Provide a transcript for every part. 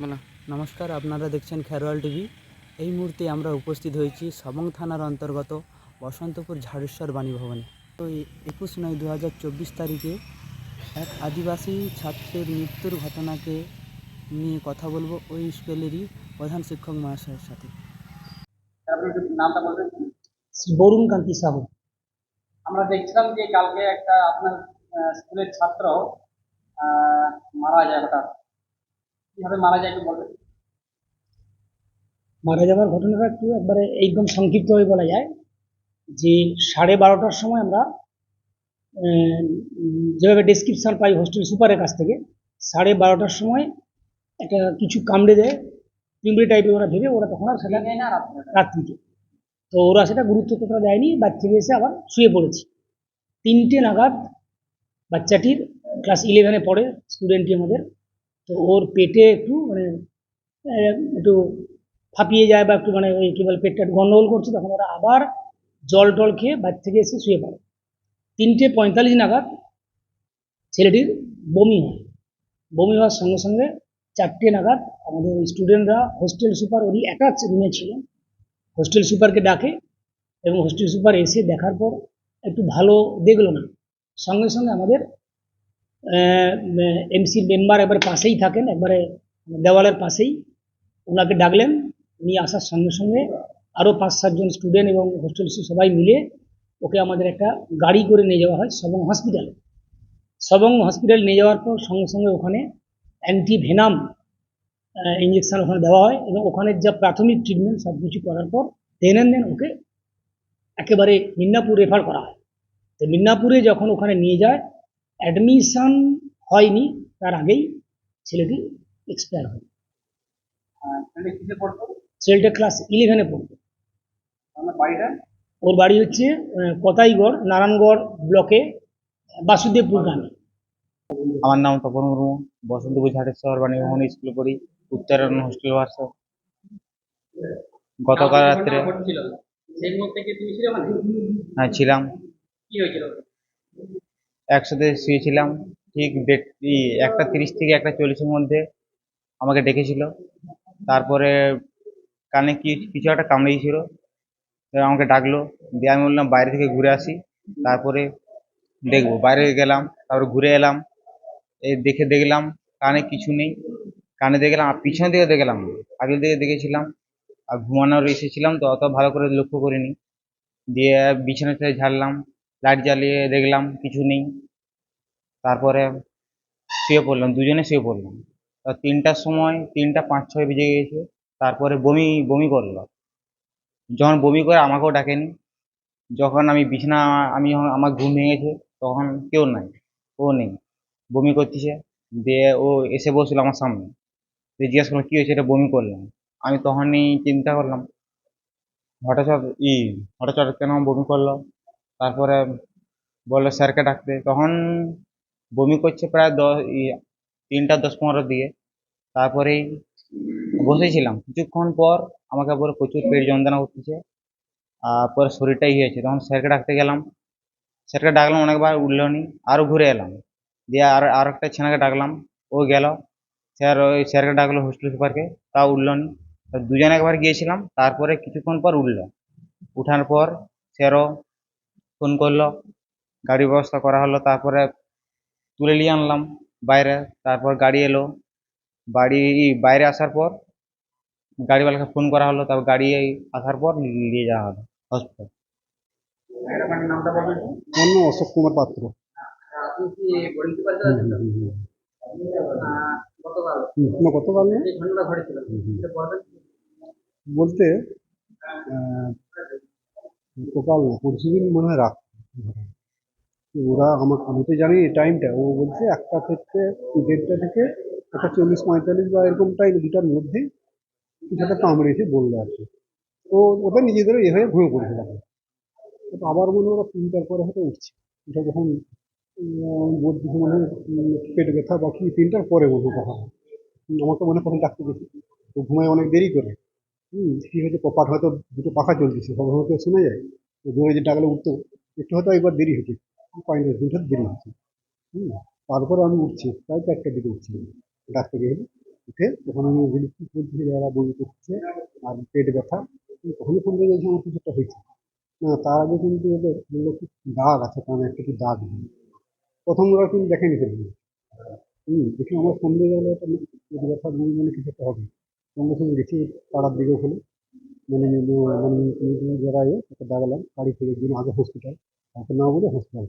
বলো। নমস্কার আপনারা দেখছেন খেরোয়াল টিভি। এই মুহূর্তে আমরা উপস্থিত হয়েছি সবং থানার অন্তর্গত বসন্তপুর ঝাড়েশ্বর বাণী ভবনে তো একুশ নয় দু হাজার চব্বিশ তারিখে এক আদিবাসী ছাত্রের মৃত্যুর ঘটনাকে নিয়ে কথা বলব ওই স্কুলেরই প্রধান শিক্ষক মহাশয়ের সাথে। আপনি একটু নামটা বলবেন? শ্রী বরুণ কান্তি সাহু। আমরা দেখছিলাম যে কালকে একটা আপনার স্কুলের ছাত্র মারা যায় হঠাৎ। কীভাবে মারা যায় একটু বলবেন? মারা যাওয়ার ঘটনাটা একটু একবারে একদম সংক্ষিপ্তভাবে বলা যায় যে সাড়ে বারোটার সময় আমরা যেভাবে ডেসক্রিপশন পাই হোস্টেল সুপারের কাছ থেকে সাড়ে বারোটার সময় একটা কিছু কামড়ে দেয় পিঁপড়ে টাইপের ওরা ভেবে ওরা তখন আর সেটা দিনে না রাত্রিতে। তো ওরা সেটা গুরুত্ব ততটা দেয়নি বাচ্চাকে এসে আবার শুয়ে পড়েছে। তিনটে নাগাদ বাচ্চাটির ক্লাস ইলেভেনে পড়ে স্টুডেন্টটি আমাদের। তো ওর পেটে একটু মানে একটু ফাঁপিয়ে যায় বা একটু মানে ওই কী বলে পেটটা একটু গন্ডগোল করছে, তখন ওরা আবার জল টল খেয়ে বাড়ি থেকে এসে শুয়ে পড়ে। তিনটে পঁয়তাল্লিশ নাগাদ ছেলেটির বমি হয়। বমি হওয়ার সঙ্গে সঙ্গে চারটে নাগাদ আমাদের স্টুডেন্টরা হোস্টেল সুপার ওরই অ্যাটাচ রুমে ছিলেন। হোস্টেল সুপারকে ডাকে এবং হোস্টেল সুপার এসে দেখার পর একটু ভালো দেখল না। সঙ্গে সঙ্গে আমাদের এমসি মেম্বার একবার পাশেই থাকেন একবারে দেওয়ালের পাশেই। ওনাকে ডাকলেন, উনি আসার সঙ্গে সঙ্গে আরও পাঁচ সাতজন স্টুডেন্ট এবং হোস্টেল সবাই মিলে ওকে আমাদের একটা গাড়ি করে নিয়ে যাওয়া হয় সবং হসপিটালে সবং হসপিটাল নিয়ে যাওয়ার পর সঙ্গে সঙ্গে ওখানে অ্যান্টি ভেনাম ইঞ্জেকশন ওখানে দেওয়া হয় এবং ওখানে যা প্রাথমিক ট্রিটমেন্ট সব কিছু করার পর দেন দেন ওকে একেবারে মিদনাপুর রেফার করা হয়। তো মিদনাপুরে যখন ওখানে নিয়ে যায় অ্যাডমিশন হয়নি তার আগেই ছেলেটি এক্সপায়ার হয় ছেলেটা ক্লাস ইলেভেনে পড়তো। ওর বাড়ি হচ্ছে কতাইগড় নারায়ণগড় ব্লকে বাসুদেবপুর গ্রামে। আমার নাম তপন মুর্মু বসন্তপুর ঝাড়েশ্বর বাণী ভবন স্কুলে পড়ি উত্তরায়ণ হোস্টেল ভার্সা গতকাল রাত্রে ঘটনা ঘটছিল সেই মুহূর্তে কি তুমি ছিলে ওখানে হ্যাঁ ছিলাম। কি হয়েছিল? একসাথে শুয়েছিলাম, ঠিক দেড় একটা তিরিশ থেকে একটা চল্লিশের মধ্যে আমাকে ডেকেছিল। তারপরে কানে কি, কিছু একটা কামড়িয়েছিল আমাকে ডাকলো, দিয়ে আমি বললাম, বাইরে থেকে ঘুরে আসি। তারপরে দেখব, বাইরে গেলাম, তারপরে ঘুরে এলাম, এই দেখে দেখলাম, কানে কিছু নেই। কানে দেখলাম, আর পিছনে দিকে দেখলাম আগের দিকে দেখেছিলাম, আর ঘুমানোর এসেছিলাম, তো অত ভালো করে লক্ষ্য করিনি। দিয়ে বিছানাতে ঝাড়লাম লাইট জ্বালিয়ে দেখলাম কিছু নেই। তারপরে শুয়ে পড়লাম, দুজনে শুয়ে পড়লাম। তা তিনটার সময় তিনটা পাঁচ ছয় বেজে গিয়েছে, তারপরে বমি বমি করল। যখন বমি করে আমাকেও ডাকেনি, যখন আমি বিছানা, আমি আমার ঘুম ভেঙেছে, তখন কেউ নাই, ও নেই। বমি করতেছে, দিয়ে ও এসে বসল আমার সামনে। দিয়ে জিজ্ঞাসা করলাম কী হয়েছে? এটা বমি করলাম। আমি তখনই চিন্তা করলাম, হঠাৎ ই, হঠাৎ কেন বমি করল? তারপরে বলল স্যারকে ডাকতে। তখন বমি করছে প্রায় দশ ই তিনটা, দশ, পনেরো দিয়ে। তারপরেই বসেছিলাম। কিছুক্ষণ পর আমাকে পরে প্রচুর পেট যন্ত্রণা করতেছে। আর পরে শরীরটাই হয়েছে। তখন স্যারকে ডাকতে গেলাম। স্যারকে ডাকলাম, অনেকবার উঠল নি। আরও ঘুরে এলাম। দিয়ে আর আর একটা ছেলেকে ডাকলাম। ও গেল। স্যার ওই স্যারকে ডাকলো হোস্টেল সুপারকে। তাও উঠল নি। দুজনে একবার গিয়েছিলাম। তারপরে কিছুক্ষণ পর উঠল। উঠার পর স্যারও ফোন করল গাড়ি ব্যবস্থা করা হলো তারপরে তুলে নিয়ে আনলাম বাইরে তারপর গাড়ি এলো। বাড়ি বাইরে আসার পর গাড়িওয়ালাকে ফোন করা হলো তারপর গাড়ি আসার পর নিয়ে যাওয়া হলো হসপিটাল অশোক কুমার পাত্র। গতকাল। না গতকাল না এই ঘটনা ঘটেছিল এটা বলবেন বলতে আহ, গতকাল পরশু দিন মনে হয় রাত। ওরা আমার আমি তো জানি টাইমটা ও বলছে একটা থেকে দেড়টা থেকে একটা চল্লিশ পঁয়তাল্লিশ বা এরকম টাইম দুটার মধ্যে কিছু একটা কামড়েছে বলল আর কি। তো ওটা নিজেদের এভাবে ঘুমিয়ে পড়েছে। তখন আবার মনে ওরা তিনটার পরে হয়তো উঠছে। এটা যখন বলছে মনে হয় পেট ব্যথা বা কি তিনটার পরে বলব তখন আমাকে মনে হয় তখন ডাকতে গেছে। তো ঘুমায় অনেক দেরি করে। হুম, কি হয়েছে? কপাট হয়তো দুটো পাখা চলতেছে সব হয়তো শোনা যায়। জোরে যে ডাকলে উঠতো, একটু হয়তো একবার দেরি হয়েছে পাঁচ দশ মিনিট দেরি হচ্ছে। হুম, তারপরে আমি উঠছি, প্রায় চারটার দিকে উঠছি। ডাকতে গেলে উঠে তখন আমি বলি, কি করছি যারা বমি করছে? আর পেট ব্যথা? তখনই ফোন করে বলছি, আমার কিছু একটা হয়েছে। না, তার আগে কিন্তু ওদের বলল, কি দাগ আছে? কারণ একটা কি দাগ নেই। প্রথম ওরা কিন্তু দেখেনি ফেলবে হুম, দেখি আমার সন্দেহ গেলো এটা পেট ব্যথা বমি মানে কিছু একটা হবে। সঙ্গে সঙ্গে গেছি পাড়ার দিকে ওখানে। মানে মানে যারা এ তাকে দাঁড়ালাম গাড়ি ফিরে দিন আগে হসপিটাল তাকে না বলে হসপিটাল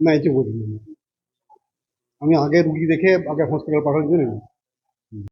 না এই বলিনি আমি আগে রুগী দেখে আগে হসপিটাল পাঠানোর জন্য।